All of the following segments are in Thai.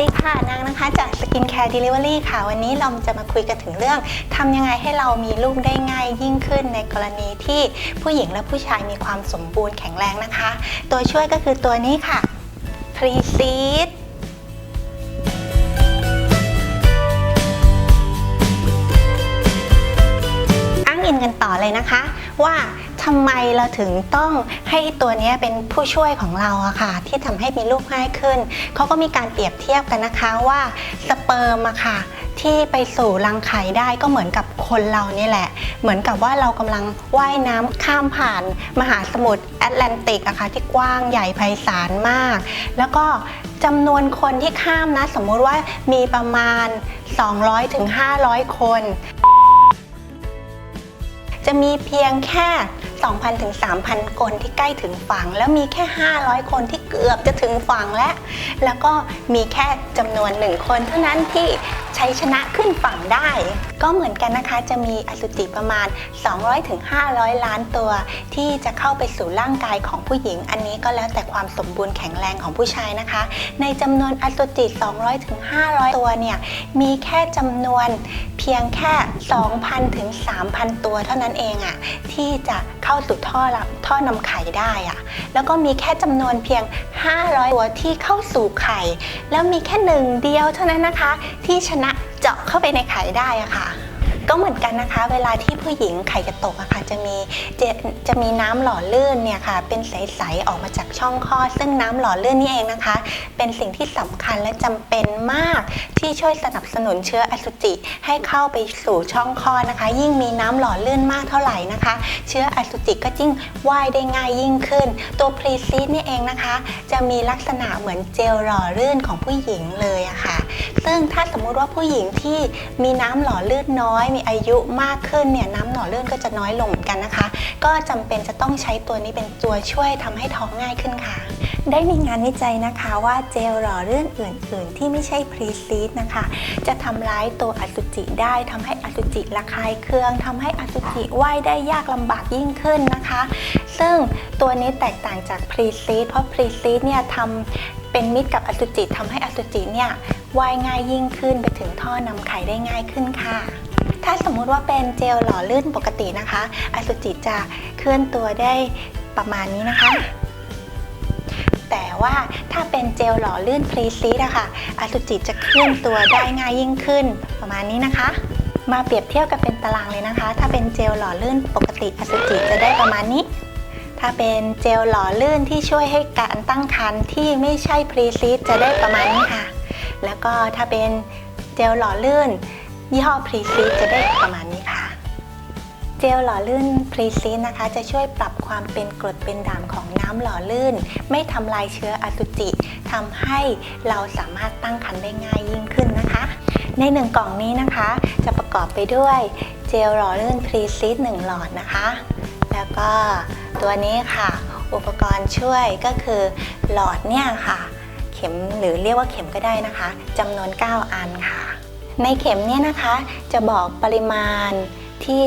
ดีค่ะนางนะคะจาก Skin Care Delivery ค่ะ วันนี้เราจะมาคุยกันถึงเรื่องทำยังไงให้เรามีลูกได้ง่ายยิ่งขึ้นในกรณีที่ผู้หญิงและผู้ชายมีความสมบูรณ์แข็งแรงนะคะ ตัวช่วยก็คือตัวนี้ค่ะ p r e s e e d อ้างอิงกันต่อเลยนะคะ ว่า ทำไมเราถึงต้องให้ตัวนี้เป็นผู้ช่วยของเราอะค่ะ ที่ทำให้มีลูกง่ายขึ้น เขาก็มีการเปรียบเทียบกันนะคะว่าสเปิร์มอะค่ะ ที่ไปสู่รังไข่ได้ก็เหมือนกับคนเรานี่แหละ เหมือนกับว่าเรากำลังว่ายน้ำข้ามผ่านมหาสมุทรแอตแลนติกอะค่ะที่กว้างใหญ่ไพศาลมาก แล้วก็จำนวนคนที่ข้ามนะ สมมุติว่ามีประมาณ 200-500 คน จะมีเพียงแค่ 2,000ถึง3,000 คนที่ใกล้ถึงฝั่ง แล้วมีแค่ 500 คนที่เกือบจะถึงฝั่งแล้ว แล้วก็มีแค่จำนวนหนึ่งคนเท่านั้นที่ใช้ชนะขึ้นฝั่งได้ ก็เหมือนกันนะคะจะมีอสุจิประมาณ 200ถึง500 ล้านตัว ที่จะเข้าไปสู่ร่างกายของผู้หญิง อันนี้ก็แล้วแต่ความสมบูรณ์แข็งแรงของผู้ชายนะคะ ในจำนวนอสุจิ 200ถึง500 ตัวเนี่ยมีแค่จำนวนเพียงแค่ 2,000ถึง3,000 ตัวเท่านั้นเองอะที่จะเข้าสู่ท่อท่อนำไข่ได้อะแล้วก็มีแค่จำนวนเพียง 500 ตัวที่เข้าสู่ไข่ แล้วมีแค่หนึ่งเดียวเท่านั้นนะคะ ที่ชนะาะเข้าไปในไข่ได้อะค่ะ ก็เหมือนกันนะคะ เวลาที่ผู้หญิงไข่จะตกอะค่ะ จะมีจะจะมีน้ำหล่อลื่นเนี่ยค่ะ เป็นใสๆออกมาจากช่องคลอดซึ่งน้ำหล่อลื่นนี่เองนะคะ เป็นสิ่งที่สำคัญและจำเป็นมากที่ช่วยสนับสนุนเชื้ออสุจิให้เข้าไปสู่ช่องคลอดนะคะ ยิ่งมีน้ำหล่อลื่นมากเท่าไหร่นะคะ เชื้ออสุจิก็ยิ่งว่ายได้ง่ายยิ่งขึ้น ตัวพรีซีดนี่เองนะคะ จะมีลักษณะเหมือนเจลหล่อลื่นของผู้หญิงเลยอะค่ะ ซึ่งถ้าสมมุติว่าผู้หญิงที่มีน้ำหล่อลื่นน้อย มีอายุมากขึ้นเนี่ยน้ำหล่อลื่นก็จะน้อยลงเหมือนกันนะคะ ก็จำเป็นจะต้องใช้ตัวนี้เป็นตัวช่วยทำให้ท้องง่ายขึ้นค่ะ ได้มีงานวิจัยนะคะว่าเจลหล่อลื่นอื่น ๆ ที่ไม่ใช่พรีซีดนะคะ จะทำร้ายตัวอสุจิได้ทำให้อสุจิระคายเคืองทำให้อสุจิว่ายได้ยากลำบากยิ่งขึ้นนะคะ ซึ่งตัวนี้แตกต่างจากพรีซีดเพราะพรีซีดเนี่ยทำเป็นมิตรกับอสุจิทำให้อสุจิเนี่ย ว่ายง่ายยิ่งขึ้นไปถึงท่อนำไข่ได้ง่ายขึ้นค่ะ ถ้าสมมุติว่าเป็นเจลหล่อลื่นปกตินะคะ อสุจิจะเคลื่อนตัวได้ประมาณนี้นะคะ แต่ว่าถ้าเป็นเจลหล่อลื่นพรีซีดอะค่ะอสุจิจะเคลื่อนตัวได้ง่ายยิ่งขึ้น ประมาณนี้นะคะ มาเปรียบเทียบกันเป็นตารางเลยนะคะ ถ้าเป็นเจลหล่อลื่นปกติอสุจิจะได้ประมาณนี้ถ้าเป็นเจลหล่อลื่นที่ช่วยให้การตั้งครรภ์ที่ไม่ใช่พรีซีดจะได้ประมาณนี้ค่ะ แล้วก็ถ้าเป็นเจลหล่อลื่น ยี่ห้อพรีซีจะได้ประมาณนี้ค่ะ เจลหล่อลื่นพรีซีนะคะ จะช่วยปรับความเป็นกรดเป็นด่างของน้ำหล่อลื่น ไม่ทำลายเชื้ออสุจิทำให้เราสามารถตั้งครรภ์ได้ง่ายยิ่งขึ้นนะคะ ในหนึ่งกล่องนี้นะคะ จะประกอบไปด้วยเจลหล่อลื่นพรีซีหนึ่งหลอดนะคะ แล้วก็ตัวนี้ค่ะอุปกรณ์ช่วยก็คือหลอดเนี่ยค่ะ เข็มหรือเรียกว่าเข็มก็ได้นะคะจำนวน 9 อันค่ะ ในเข็มเนี่ยนะคะจะบอกปริมาณที่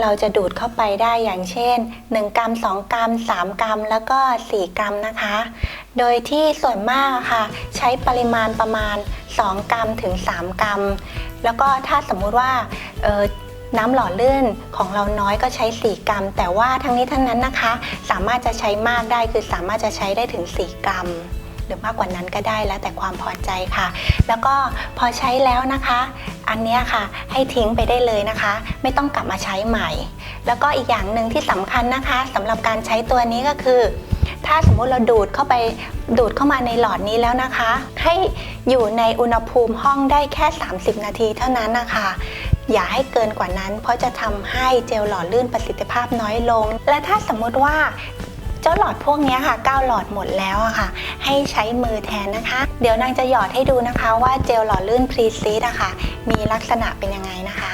เราจะดูดเข้าไปได้อย่างเช่น 1 กรัม 2 กรัม 3 กรัม แล้วก็ 4 กรัมนะคะ โดยที่ส่วนมากค่ะ ใช้ปริมาณประมาณ 2 กรัมถึง 3 กรัม แล้วก็ถ้าสมมุติว่าน้ำหล่อลื่นของเราน้อยก็ใช้ 4 กรัม แต่ว่าทั้งนี้ทั้งนั้นนะคะ สามารถจะใช้มากได้คือสามารถจะใช้ได้ถึง 4 กรัม หรือมากกว่านั้นก็ได้แล้วแต่ความพอใจค่ะ แล้วก็พอใช้แล้วนะคะ อันนี้ค่ะให้ทิ้งไปได้เลยนะคะ ไม่ต้องกลับมาใช้ใหม่ แล้วก็อีกอย่างหนึ่งที่สำคัญนะคะสำหรับการใช้ตัวนี้ก็คือ ถ้าสมมุติเราดูดเข้าไปดูดเข้ามาในหลอดนี้แล้วนะคะ ให้อยู่ในอุณหภูมิห้องได้แค่ 30 นาทีเท่านั้นนะคะอย่าให้เกินกว่านั้น เพราะจะทำให้เจลหล่อลื่นประสิทธิภาพน้อยลง และถ้าสมมุติว่า จ้าหลอดพวกนี้ค่ะ 9 หลอดหมดแล้วอะค่ะ ให้ใช้มือแทนนะคะ เดี๋ยวนางจะหยอดให้ดูนะคะว่าเจลหล่อลื่นพรีซีดอะค่ะ มีลักษณะเป็นยังไงนะคะ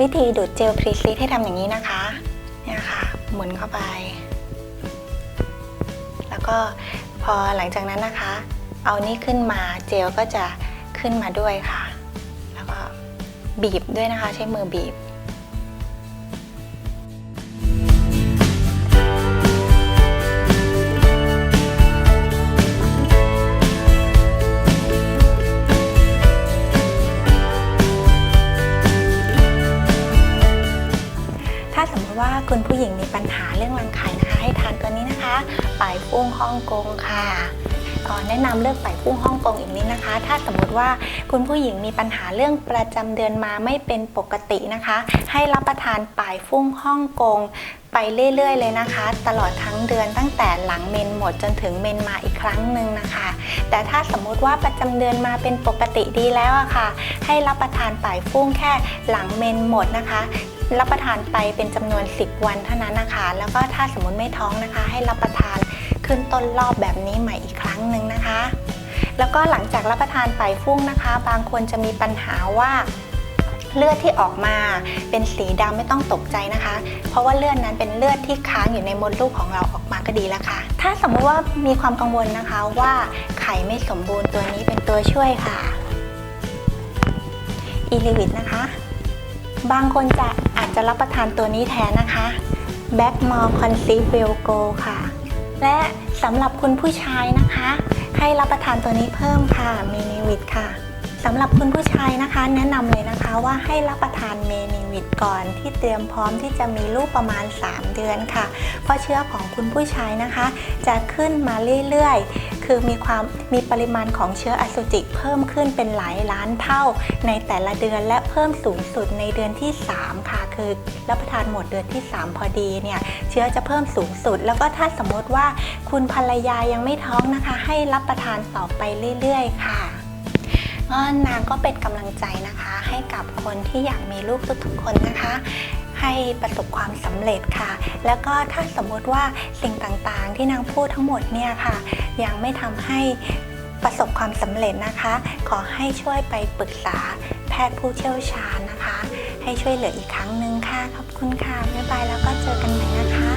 วิธีดูดเจลพรีซีดให้ทำอย่างนี้นะคะ เนี่ยค่ะ หมุนเข้าไป แล้วก็พอหลังจากนั้นนะคะ เอานี่ขึ้นมาเจลก็จะขึ้นมาด้วยค่ะ แล้วก็บีบด้วยนะคะ ใช้มือบีบถ้าสมมติว่าคุณผู้หญิงมีปัญหาเรื่องรังไข่ นะคะป่ายฟุ้งฮ่องกงค่ะเอ่อแนะนำเลือกป่ายฟุ้งฮ่องกงอีกนิดนะคะ ถ้าสมมติว่าคุณผู้หญิงมีปัญหาเรื่องประจำเดือนมาไม่เป็นปกตินะคะ ให้รับประทานป่ายฟุ้งฮ่องกงไปเรื่อยๆ เลยนะคะ ตลอดทั้งเดือนตั้งแต่หลังเมนหมดจนถึงเมนมาอีกครั้งหนึ่งนะคะ แต่ถ้าสมมุติว่าประจำเดือนมาเป็นปกติดีแล้วอะค่ะ ให้รับประทานป่ายฟุ้งแค่หลังเมนหมดนะคะ รับประทานไปเป็นจำนวน 10 วันเท่านั้นนะคะ แล้วก็ถ้าสมมติไม่ท้องนะคะ ให้รับประทานขึ้นต้นรอบแบบนี้ใหม่อีกครั้งหนึ่งนะคะ แล้วก็หลังจากรับประทานไปฟุ้งนะคะ บางคนจะมีปัญหาว่าเลือดที่ออกมาเป็นสีดำไม่ต้องตกใจนะคะ เพราะว่าเลือดนั้นเป็นเลือดที่ค้างอยู่ในมดลูกของเราออกมาก็ดีแล้วค่ะ ถ้าสมมติว่ามีความกังวลนะคะว่าไข่ไม่สมบูรณ์ตัวนี้เป็นตัวช่วยค่ะอีลิวิตนะคะ บางคนจะอาจจะรับประทานตัวนี้แทนนะคะ b a c k m o r e Conceive Well Go ค่ะ และสำหรับคุณผู้ชายนะคะ ให้รับประทานตัวนี้เพิ่มค่ะเมนิวิตค่ะสำหรับคุณผู้ชายนะคะ แนะนำเลยนะคะว่าให้รับประทานเมนิวิตก่อนที่เตรียมพร้อมที่จะมีลูกประมาณ 3 เดือนค่ะ เพราะเชื้อของคุณผู้ชายนะคะ จะขึ้นมาเรื่อยๆ คือมีความมีปริมาณของเชื้ออสุจิเพิ่มขึ้นเป็นหลายล้านเท่า ในแต่ละเดือนและเพิ่มสูงสุดในเดือนที่ 3 ค่ะ คือรับประทานหมดเดือนที่ 3 พอดีเนี่ยเชื้อจะเพิ่มสูงสุด แล้วก็ถ้าสมมติว่าคุณภรรยายังไม่ท้องนะคะ ให้รับประทานต่อไปเรื่อย ๆ ค่ะก็นางก็เป็นกำลังใจนะคะ ให้กับคนที่อยากมีลูกทุกๆคนนะคะ ให้ประสบความสำเร็จค่ะ แล้วก็ถ้าสมมติว่าสิ่งต่างๆ ที่นางพูดทั้งหมดเนี่ยค่ะ ยังไม่ทำให้ประสบความสำเร็จนะคะ ขอให้ช่วยไปปรึกษาแพทย์ผู้เชี่ยวชาญนะคะ ให้ช่วยเหลืออีกครั้งหนึ่งค่ะ ขอบคุณค่ะ บ๊ายบายแล้วก็เจอกันเลยนะคะ